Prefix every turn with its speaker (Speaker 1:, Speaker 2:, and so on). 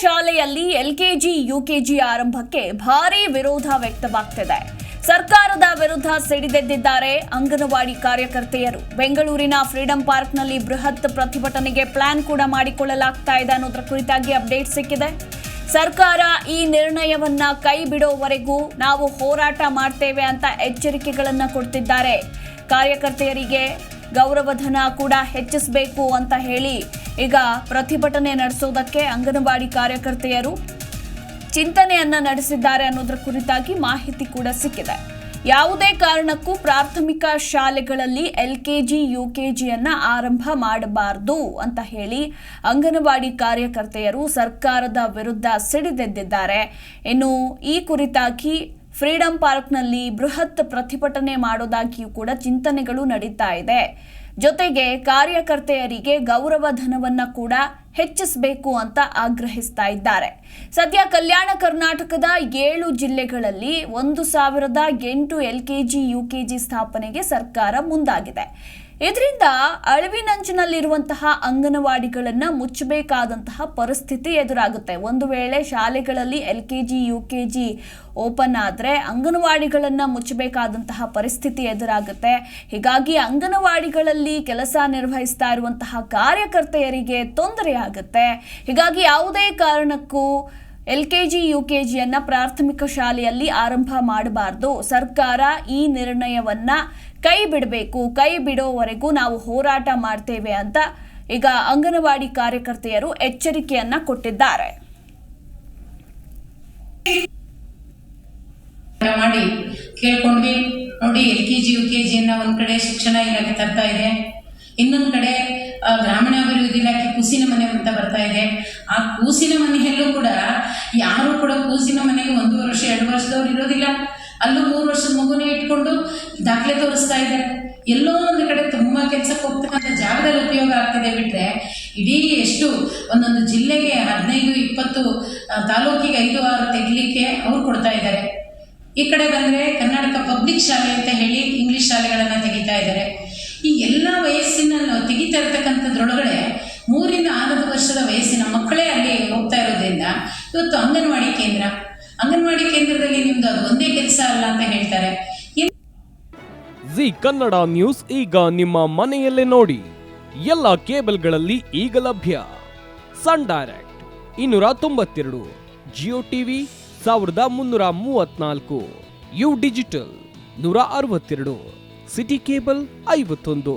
Speaker 1: ಶಾಲೆಯಲ್ಲಿ LKG, UKG ಆರಂಭಕ್ಕೆ ಭಾರೀ ವಿರೋಧ ವ್ಯಕ್ತವಾಗ್ತಿದೆ. ಸರ್ಕಾರದ ವಿರುದ್ಧ ಸಿಡಿದೆದ್ದಿದ್ದಾರೆ ಅಂಗನವಾಡಿ ಕಾರ್ಯಕರ್ತೆಯರು. ಬೆಂಗಳೂರಿನ ಫ್ರೀಡಂ ಪಾರ್ಕ್ನಲ್ಲಿ ಬೃಹತ್ ಪ್ರತಿಭಟನೆಗೆ ಪ್ಲಾನ್ ಕೂಡ ಮಾಡಿಕೊಳ್ಳಲಾಗ್ತಾ ಇದೆ ಅನ್ನೋದ್ರ ಕುರಿತಾಗಿ ಅಪ್ಡೇಟ್ ಸಿಕ್ಕಿದೆ. ಸರ್ಕಾರ ಈ ನಿರ್ಣಯವನ್ನ ಕೈ ಬಿಡೋವರೆಗೂ ನಾವು ಹೋರಾಟ ಮಾಡ್ತೇವೆ ಅಂತ ಎಚ್ಚರಿಕೆಗಳನ್ನು ಕೊಡ್ತಿದ್ದಾರೆ. ಕಾರ್ಯಕರ್ತೆಯರಿಗೆ ಗೌರವಧನ ಕೂಡ ಹೆಚ್ಚಿಸಬೇಕು ಅಂತ ಹೇಳಿ ಈಗ ಪ್ರತಿಭಟನೆ ನಡೆಸೋದಕ್ಕೆ ಅಂಗನವಾಡಿ ಕಾರ್ಯಕರ್ತೆಯರು ಚಿಂತನೆಯನ್ನ ನಡೆಸಿದ್ದಾರೆ ಅನ್ನೋದ್ರ ಕುರಿತಾಗಿ ಮಾಹಿತಿ ಕೂಡ ಸಿಕ್ಕಿದೆ. ಯಾವುದೇ ಕಾರಣಕ್ಕೂ ಪ್ರಾಥಮಿಕ ಶಾಲೆಗಳಲ್ಲಿ L K G U K ಜಿಯನ್ನು ಆರಂಭ ಮಾಡಬಾರದು ಅಂತ ಹೇಳಿ ಅಂಗನವಾಡಿ ಕಾರ್ಯಕರ್ತೆಯರು ಸರ್ಕಾರದ ವಿರುದ್ಧ ಸಿಡಿದೆದ್ದಿದ್ದಾರೆ. ಇನ್ನು ಈ ಕುರಿತಾಗಿ ಫ್ರೀಡಂ ಪಾರ್ಕ್ನಲ್ಲಿ ಬೃಹತ್ ಪ್ರತಿಭಟನೆ ಮಾಡೋದಾಗಿಯೂ ಕೂಡ ಚಿಂತನೆಗಳು ನಡೀತಾ ಇದೆ. ಜೊತೆಗೆ ಕಾರ್ಯಕರ್ತೆಯರಿಗೆ ಗೌರವ ಧನವನ್ನು ಕೂಡ ಹೆಚ್ಚಿಸಬೇಕು ಅಂತ ಆಗ್ರಹಿಸ್ತಾ ಇದ್ದಾರೆ. ಸದ್ಯ ಕಲ್ಯಾಣ ಕರ್ನಾಟಕದ ಏಳು ಜಿಲ್ಲೆಗಳಲ್ಲಿ ಒಂದು ಸಾವಿರದ ಎಂಟು ಎಲ್ ಕೆಜಿ ಯು ಕೆಜಿ ಸ್ಥಾಪನೆಗೆ ಸರ್ಕಾರ ಮುಂದಾಗಿದೆ. ಇದರಿಂದ ಅಳಿವಿನಂಚಿನಲ್ಲಿರುವಂತಹ ಅಂಗನವಾಡಿಗಳನ್ನು ಮುಚ್ಚಬೇಕಾದಂತಹ ಪರಿಸ್ಥಿತಿ ಎದುರಾಗುತ್ತೆ. ಒಂದು ವೇಳೆ ಶಾಲೆಗಳಲ್ಲಿ L K G, U K G open ಆದರೆ ಅಂಗನವಾಡಿಗಳನ್ನು ಮುಚ್ಚಬೇಕಾದಂತಹ ಪರಿಸ್ಥಿತಿ ಎದುರಾಗುತ್ತೆ. ಹೀಗಾಗಿ ಅಂಗನವಾಡಿಗಳಲ್ಲಿ ಕೆಲಸ ನಿರ್ವಹಿಸ್ತಾ ಇರುವಂತಹ ಕಾರ್ಯಕರ್ತೆಯರಿಗೆ ತೊಂದರೆ ಆಗುತ್ತೆ ಹೀಗಾಗಿ ಯಾವುದೇ ಕಾರಣಕ್ಕೂ L K G, U K ಜಿಯನ್ನು ಪ್ರಾಥಮಿಕ ಶಾಲೆಯಲ್ಲಿ ಆರಂಭ ಮಾಡಬಾರ್ದು. ಸರ್ಕಾರ ಈ ನಿರ್ಣಯವನ್ನ ಕೈ ಬಿಡಬೇಕು. ಕೈ ಬಿಡೋವರೆಗೂ ನಾವು ಹೋರಾಟ ಮಾಡ್ತೇವೆ ಅಂತ ಈಗ ಅಂಗನವಾಡಿ ಕಾರ್ಯಕರ್ತೆಯರು ಎಚ್ಚರಿಕೆಯನ್ನ ಕೊಟ್ಟಿದ್ದಾರೆ.
Speaker 2: ಮಾಡಿ ಕೇಳ್ಕೊಂಡ್ವಿ. ನೋಡಿ L K G, U K ಜಿಯನ್ನ ಒಂದ್ ಕಡೆ ಶಿಕ್ಷಣ ಇಲಾಖೆ ತರ್ತಾ ಇದೆ. ಇನ್ನೊಂದ್ ಕಡೆ ಗ್ರಾಮೀಣ ಗ್ರಾಮೀಣಾಭಿವೃದ್ಧಿ ಇಲಾಖೆ ಕೂಸಿನ ಮನೆ ಅಂತ ಬರ್ತಾ ಇದೆ. ಆ ಕೂಸಿನ ಮನೆಯಲ್ಲೂ ಕೂಡ ಯಾರು ಕೂಡ ಕೂಸಿನ ಮನೆಗೆ ಒಂದು ವರ್ಷ, ಎರಡು ವರ್ಷದವ್ರು ಇರೋದಿಲ್ಲ. ಅಲ್ಲೂ ಮೂರು ವರ್ಷದ ಮಗುನೇ ಇಟ್ಕೊಂಡು ದಾಖಲೆ ತೋರಿಸ್ತಾ ಇದ್ದಾರೆ. ಎಲ್ಲೋ ಒಂದು ಕಡೆ ತುಂಬಾ ಕೆಲಸಕ್ಕೆ ಹೋಗ್ತಕ್ಕಂಥ ಜಾಗದಲ್ಲಿ ಉಪಯೋಗ ಆಗ್ತಿದೆ ಬಿಟ್ರೆ, ಇಡೀ ಎಷ್ಟು ಒಂದೊಂದು ಜಿಲ್ಲೆಗೆ ಹದಿನೈದು, ಇಪ್ಪತ್ತು ತಾಲೂಕಿಗೆ ಐದು, ಆರು ತೆಗಲಿಕ್ಕೆ ಅವ್ರು ಕೊಡ್ತಾ ಇದ್ದಾರೆ. ಈ ಕಡೆ ಬಂದ್ರೆ ಕರ್ನಾಟಕ ಪಬ್ಲಿಕ್ ಶಾಲೆ ಅಂತ ಹೇಳಿ ಇಂಗ್ಲಿಷ್ ಶಾಲೆಗಳನ್ನು ತೆಗಿತಾ ಇದ್ದಾರೆ. ವಯಸ್ಸಿನ ತೆಗಿತಾ ಇರ್ತಕ್ಕಂಥದ್ರೊಳಗಡೆ ಮೂರಿಂದ ಆರು ವರ್ಷದ ವಯಸ್ಸಿನ ಮಕ್ಕಳೇ ಅಲ್ಲಿ ಹೋಗ್ತಾ ಇರೋದ್ರಿಂದ ಇವತ್ತು ಅಂಗನವಾಡಿ ಕೇಂದ್ರ. ಅಂಗನವಾಡಿ ಕೇಂದ್ರದಲ್ಲಿ ನಿಮ್ದು ಅದು ಒಂದೇ ಕೆಲಸ ಅಲ್ಲ ಅಂತ ಹೇಳ್ತಾರೆ.
Speaker 3: ಜಿ ಕನ್ನಡ ನ್ಯೂಸ್ ಈಗ ನಿಮ್ಮ ಮನೆಯಲ್ಲೇ ನೋಡಿ. ಎಲ್ಲ ಕೇಬಲ್ಗಳಲ್ಲಿ ಈಗ ಲಭ್ಯ. ಸನ್ ಡೈರೆಕ್ಟ್ ಇನ್ನೂರ ತೊಂಬತ್ತೆರಡು, ಜಿಯೋ ಟಿವಿ ಸಾವಿರದ ಮುನ್ನೂರ ಮೂವತ್ನಾಲ್ಕು, ಯು ಡಿಜಿಟಲ್ ನೂರ ಅರವತ್ತೆರಡು, ಸಿಟಿ ಕೇಬಲ್ ಐವತ್ತೊಂದು.